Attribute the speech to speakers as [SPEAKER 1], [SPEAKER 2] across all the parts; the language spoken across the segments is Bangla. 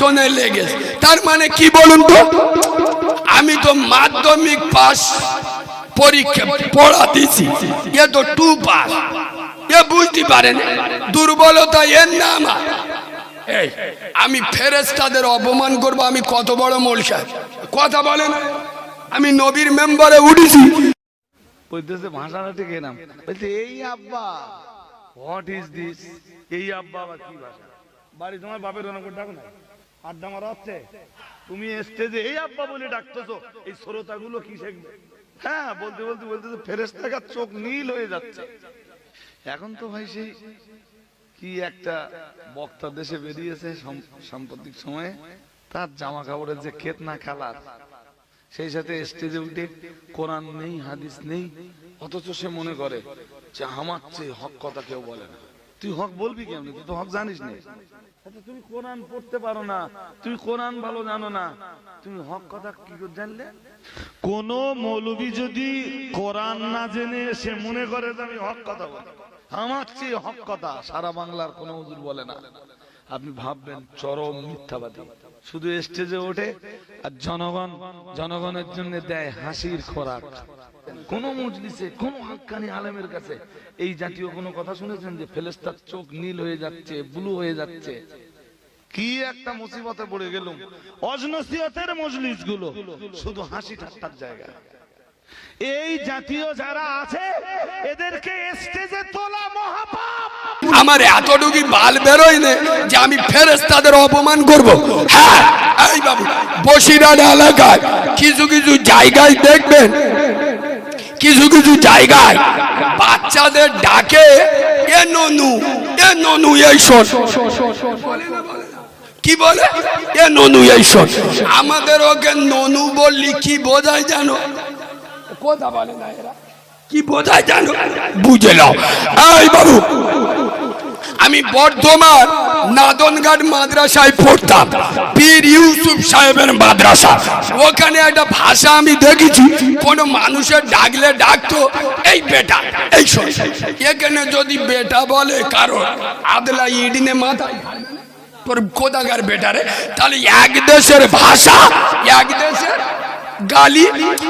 [SPEAKER 1] পিছনে লেগেছে তার মানে কি বলুন তো? আমি তো মাধ্যমিক পাস, পরীক্ষা পড়া দিছি। এ তো টু পাস। এ বুঝতে পারেন, দুর্বলতা এর নাম এই, আমি ফেরেস্তাদের অপমান করব, আমি কত বড় মোলসা কথা বলেন আমি নবীর মেম্বারে উঠেছি।
[SPEAKER 2] বাড়ি তোমার বাপের না আড্ডা মারা হচ্ছে। তুমি স্টেজে এই আব্বা বলে ডাকতেছো, এই শ্রোতাগুলো কি শিখবে? হ্যাঁ বলতে বলতে বলতেছে ফেরেস্তাকার চোখ নীল হয়ে যাচ্ছে। এখন তো ভাই সেই কি একটা বক্তা দেশে বেরিয়েছে সাম্প্রতিক সময়ে, তার জামা কাপড়ের যে ক্ষেত না খালার সেই সাথে স্টেজে উঠে কোরআন নেই, হাদিস নেই, অথচ সে মনে করে যে আমার চেয়ে হক কথা কেউ বলে না। তুই হক বলবি কেমনি? তুই তো হক জানিস না। আচ্ছা, তুমি কোরআন পড়তে পারো না। তুমি কোরআন ভালো জানো না। তুমি হক কথা কি করে জানলে? কোন মৌলবি যদি কোরআন না জেনে সে মনে করে যে আমি হক কথা বলি। আমার চেয়ে হক কথা সারা বাংলার কোনো হুজুর বলে না। আপনি ভাববেন চরম মিথ্যাবাদী। শুধু স্টেজে ওঠে আর জনগণ জনগণের জন্য দেয় হাসির খোরাক। কোন মজলিসে, কোন হাক্কানি আলেমের কাছে। এই জাতীয় কোনো কথা শুনেছেন যে ফেলেস্তার চোখ নীল হয়ে যাচ্ছে, ব্লু হয়ে যাচ্ছে? কি একটা মুসিবতে পড়ে গেলুম। অজনসিয়তের মজলিসগুলো শুধু হাসি ঠাট্টার জায়গা। এই জাতীয় যারা আছে, এদেরকে স্টেজে তোলা মহাপাপ।
[SPEAKER 1] আমার এতটুকু বাল বেরোয় নে যে আমি ফেরেস্তাদের অপমান করব। হ্যাঁ এই বাবু বসিরাট এলাকায় কিছু কিছু জায়গায় দেখবেন কিছু কিছু জায়গায় বাচ্চাদের ডাকে, এ ননু এ ননু, এই শোন। কি বলে? এ ননু, এই শোন। আমাদের ওকে ননু বললি, কি বোঝায় জানো? কথা বলে না এরা। কি বোঝায় জানো? বুঝে নাও। এই বাবু আমি বর্ধমান নাদনঘাট মাদ্রাসায় পড়তাম, পীর ইউসুফ সাহেবের মাদ্রাসা। ওখানে একটা ভাষা আমি দেখেছি, কোন মানুষের ডাকলে ডাকতো, এই বেটা, এই এখানে যদি বেটা বলে কারণ আদলা ইডিনে মাথায় তোর কোথাকার বেটারে তাহলে এক দেশের ভাষা, এক দেশের গালি?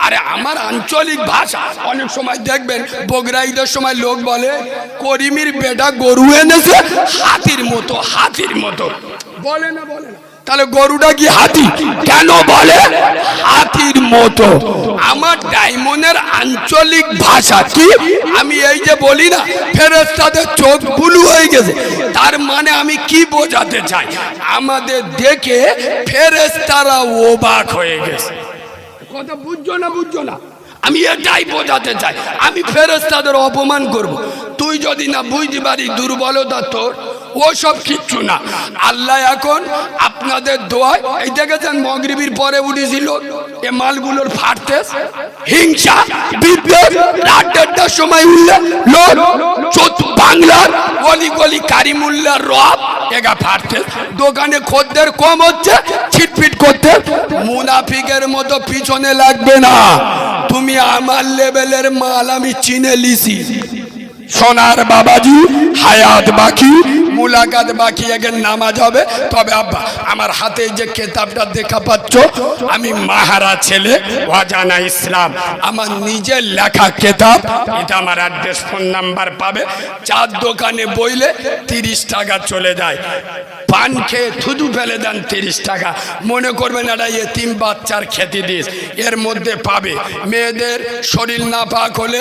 [SPEAKER 1] আরে আমার আঞ্চলিক ভাষা। অনেক সময় দেখবেন বগরা ঈদের সময় লোক বলে, করিমির বেটা গরু এনেছে, হাতির মতো হাতির মতো। বলে না বলে না। তাহলে গরুটা কি হাতি? কেন বলে? হাতির মতো। আমার ডায়মন্ডের আঞ্চলিক ভাষা কি? আমি এই যে বলি না ফেরেস্তাদের চোখ বুলু হয়ে গেছে। তার মানে আমি কি বোঝাতে চাই? আমাদের দেখে ফেরেস্তারা ওবাক হয়ে গেছে। কথা বুঝছ না বুঝছ না? আমি এটাই বোঝাতে চাই। আমি ফেরেস্তাদের অপমান করব। তুই যদি না বুঝতে পারি দুর্বলতা তোর, ও সব কিচ্ছু না। আল্লাহ এখন আপনাদের দোয়ায়, এই দেখেছেন মগরিবির পরে উঠেছিল, এ মালগুলোর ফাটতেস হিংসা বিদ্বেষ রাত দেড়টার সময় উঠলে বাংলার গলি গলি কারিমুল্লার রব, এগা ফাটছে। দোকানে খদ্দের কম হচ্ছে, ছিটফিট করতে মুনাফিকের মতো পিছনে লাগবে না। তুমি আমার লেভেলের মাল আমি চিনে লিছি। সোনার বাবাজি, হায়াত বাকি মুলাকাত বাকি এগের নামাজ হবে। তবে আব্বা, আমার হাতে যে কেতাবটা দেখা পাচ্ছ, আমি মাহারা ছেলে অজানা ইসলাম। আমার নিজের লেখা কেতাব, এটা আমার অ্যাড্রেস, ফোন নাম্বার পাবে। চার দোকানে বইলে তিরিশ টাকা চলে যায়। পান খেয়ে থুতু ফেলে দেন তিরিশ টাকা। মনে করবেন এটা এ তিন বাচ্চার খেতে দিস। এর মধ্যে পাবে মেয়েদের শরীর না পাক হলে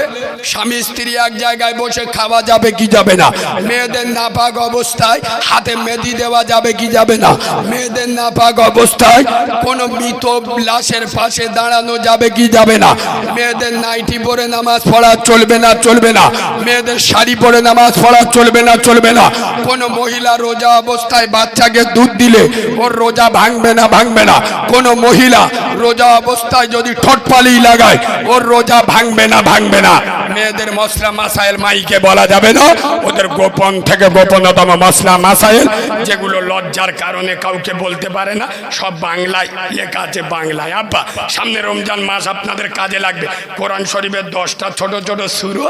[SPEAKER 1] স্বামী স্ত্রী এক জায়গায় বসে খাওয়া যাবে কি যাবে না। মেয়েদের নাপাক অবস্থায়, হাতে মেদি দেওয়া যাবে কি যাবে না? মেয়েদের নাপাক অবস্থায়, কোনো মৃত লাশের পাশে দাঁড়ানো যাবে কি যাবে না? মেয়েদের নাইটি পরে নামাজ পড়া চলবে না চলবে না। মেয়েদের শাড়ি পরে নামাজ পড়া চলবে না চলবে না। কোনো মহিলা রোজা অবস্থায় বাচ্চাকে দুধ দিলে, ওর রোজা ভাঙবে না ভাঙবে না। কোনো মহিলা রোজা অবস্থায় যদি ঠোঁটপালি লাগায়, ওর রোজা ভাঙবে না ভাঙবে না। মেয়েদের মশলা মাসাইল মাইকে বলা যাবে না। ওদের গোপন থেকে গোপনতম মশলা মাসাইল, যেগুলো লজ্জার কারণে কাউকে বলতে পারে না। সব বাংলায় লেখা আছে বাংলায়। আব্বা, সামনে রমজান মাস আপনাদের কাজে লাগবে। কোরআন শরীফের দশটা ছোট ছোট শুরু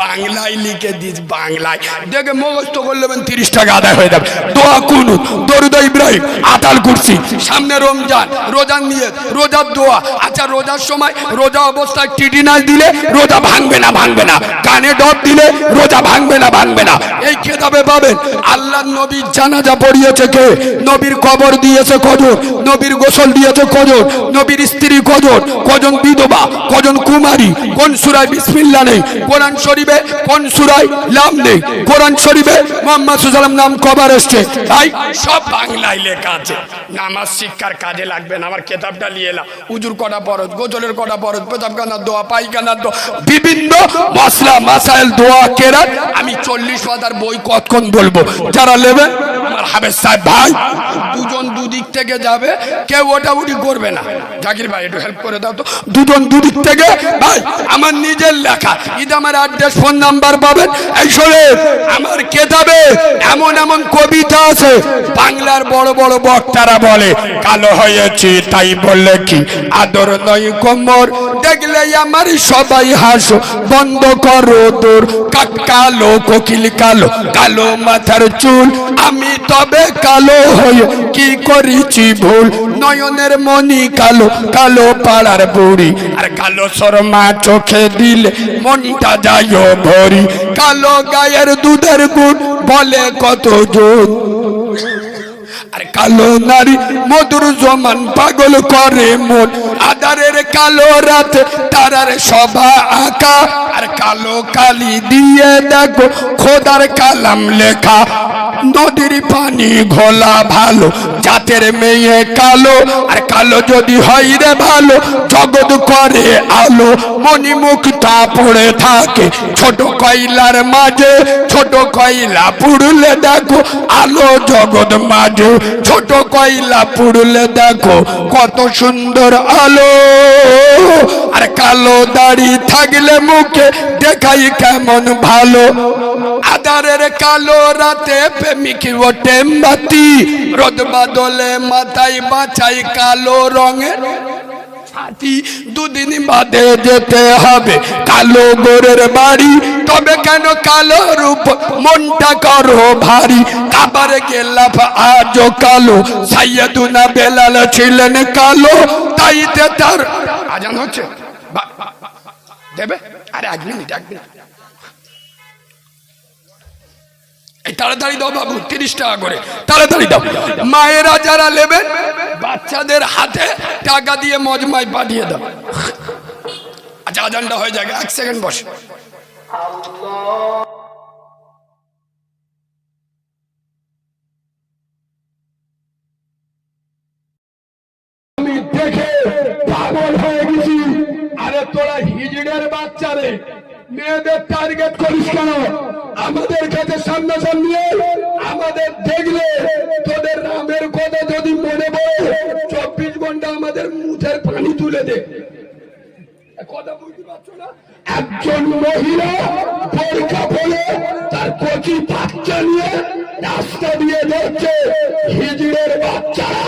[SPEAKER 1] বাংলায় লিখে দিস, বাংলায়। দেখে মুখস্থ করলেবেন তিরিশ টাকা আদায় হয়ে যাবে। দোয়া কুনুত দরুদ ইব্রাহিম আতাল কুরসি সামনে রমজান, রোজা নিয়ে, রোজার দোয়া। আচ্ছা রোজার সময় রোজা অবস্থায় টিটি নাচ দিলে রোজা ভাঙবে না ভাঙবে না। কানে ডব দিলে রোজা ভাঙবে না ভাঙবে না। এই খেতাবে পাবেন। আল্লাহ নবীর জানাজা পড়িয়েছে কে? নবীর কবর দিয়েছে কজন? নবীর গোসল দিয়েছে কজন? নবীর স্ত্রী কজন? কজন বিধবা? কুমারী কোন সুরায় বিসমিল্লা নেই? কোরআন শরীফে কোন সুরায় লাম নেই? কোরআন শরীফে মোহাম্মদ সুসালাম নাম কবার এসছে? তাই সব বাংলায় লেখা আছে। নামাজ শিক্ষার কাজে লাগবে না, আমার কেতাবটা নিয়ে এলাম। উজুর কটা পরত গোজলের কটা পরত পেতাবখানার দোয়া পাইখানার দোয়া, বিভিন্ন মশলা, মাসাইল, দোয়া, কেরাত। আমি চল্লিশ পাতার বই কতক্ষণ বলব? যারা নেবে আমার হাবেজ সাহেব ভাই, দুজন দুদিক থেকে যাবে, কেউ করবে না। জাকির ভাই, একটু হেল্প করে দাও তো। দুজন দুদিক থেকে, ভাই, আমার নিজের লেখা। আমার অ্যাড্রেস ফোন নাম্বার পাবেন। এই শোনে আমার এমন এমন কবিতা আছে, বাংলার বড় বড় বক্তারা বলে, কালো হয়েছি তাই বললে কি আদর নয় কোমর? দেখলে আমার সবাই হাসো, বন্ধ করো তোর কালো, কোকিল কালো কালো মাথার চুল, আমি তবে কালো হয়ে কি করেছি ভুল? নয়নের মনি কালো কালো পাড়ার বুড়ি। আর কালো শর্মা চোখে দিলে মনটা যায় ভরি। কালো গায়ের দুধের গুণ বলে কত জোর। আর কালো নারী মধুর জমান পাগল করে মন। আদারের কালো রাতে, তারার সভা আঁকা। আর কালো কালি দিয়ে দেখো, খোদার কালাম লেখা। নদীর পানি ঘোলা ভালো, জাতের মেয়ে কালো। আর কালো যদি হয় রে ভালো, জগৎ করে আলো। মণিমুখটা পড়ে থাকে ছোট কয়লার মাঝে। ছোট কয়লা পুড়লে দেখো, আলো জগৎ মাঝে। ছোট কয়লা পুড়লে দেখো, কত সুন্দর আলো। আর কালো দাড়ি থাকলে মুখে দেখাই কেমন ভালো। আদারের কালো রাতে প্রেমিক ওটে বাতি রোদ বাদলে মাথায় বাছাই কালো রঙের ছাতি দুদিন বাদে যেতে হবে। কালো গোরের বাড়ি, তবে কেন কালো রূপ? মনটা করো ভারী। কাবার গেলাফ আজ কালো। সাইয়াদুনা বেলাল ছিলেন কালো। তাইতে তার আজান হচ্ছে। দেবে? আরে এক মিনিট এক মিনিট। তাড়াতাড়ি দাও বাবু তিরিশ টাকা করে। তাড়াতাড়ি দাও। মায়েরা যারা নেবেন বাচ্চাদের হাতে টাকা দিয়ে মজমায় পাঠিয়ে দাও। আচ্ছা আজানটা হয়ে যাবে এক সেকেন্ড বস। আমি দেখে পাগল হয়ে গেছি। আরে তোরা হিজড়ের বাচ্চা রে। মেয়েদের টার্গেট করিস কেন? আমাদের কাছে সামনাসামনি। আমাদের দেখলে তোদের নামের কথা যদি মনে পড়ে, চব্বিশ ঘণ্টা আমাদের মুখের পানি তুলে দে। একজন মহিলা তার কচি বাচ্চা নিয়ে রাস্তা দিয়ে যাচ্ছে। হিজড়ের বাচ্চারা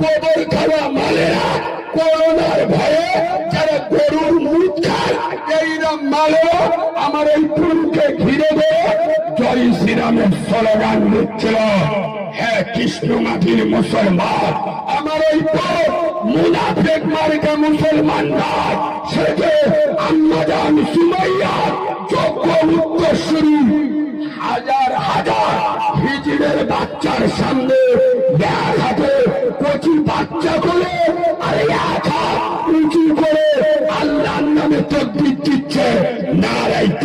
[SPEAKER 1] গোবর খাওয়া মালেরা, করোনার ভয়ে যারা গরুর মুখ খায় মালো, আমার এই পুরুষকে ঘিরে দিয়ে জয় শ্রীরামের স্লোগান দিচ্ছিল। হ্যাঁ কৃষ্ণ মাটির মুসলমান, আমার এই পথ মুনাফেক মার্কা মুসলমান নয় সেটা আম্মাজান সুমাইয়া যোগ্য উত্তরসূরি হাজার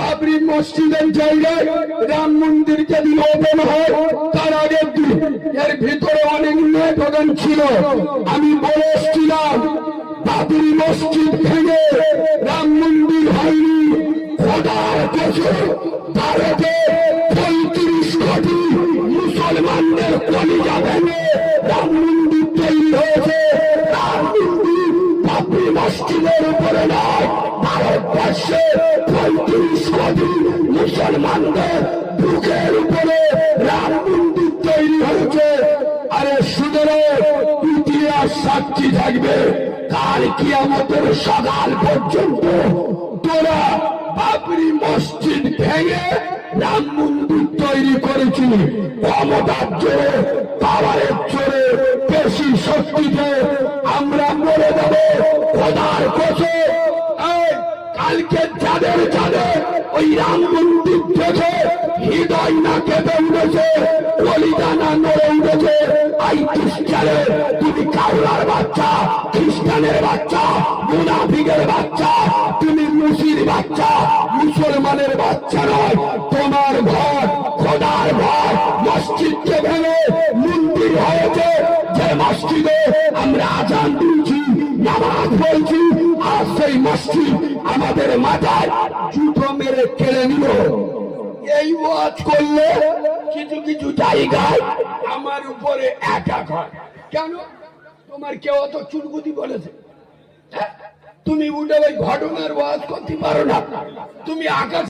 [SPEAKER 1] বাবরি মসজিদের জায়গায় রাম মন্দির যেদিন ওপেন হয়, তার আগের দিন এর ভিতরে অনেক মেয়ে ছিল। আমি বলে এসছিলাম, বাবরি মসজিদ ভেঙে রাম মন্দির হয়নি। মুসলমানদের কলিজা ভেঙে রাম মন্দির মুসলমানদের বুকের উপরে রাম মন্দির তৈরি হয়েছে। আরে সুতরাং ইতিহাস সাক্ষী থাকবে। কাল কিয়ামতের সকাল পর্যন্ত তোরা বাবরি মসজিদ ভেঙে রাম মন্দির তৈরি করেছি। ক্ষমতার জোরে পাওয়ারের জোরে বেশি শক্তিতে আমরা মরে দেব খোদার এই, কালকে যাদের যাদের ওই রাম মন্দির থেকে হৃদয় না কেঁপে উঠেছে কলিজা না নড়ে উঠেছে, আই খ্রিস্টানে তুমি কাউলার বাচ্চা, খ্রিস্টানের বাচ্চা, মুনাফিকের বাচ্চা, তুমি মুসির বাচ্চা, মুসলমানের বাচ্চা নয়, তোমার মসজিদ আমাদের মাথায় জুতো মেরে কেড়ে নিল। এই ওয়াজ করলে কিছু কিছু জায়গায় আমার উপরে এক হয়। কেন? তোমার কেউ অত চুলকুতি বলেছে। হ্যাঁ? তুমি উঠে ওই ঘটনার ওয়াজ করতে পারো না। তুমি আকাশ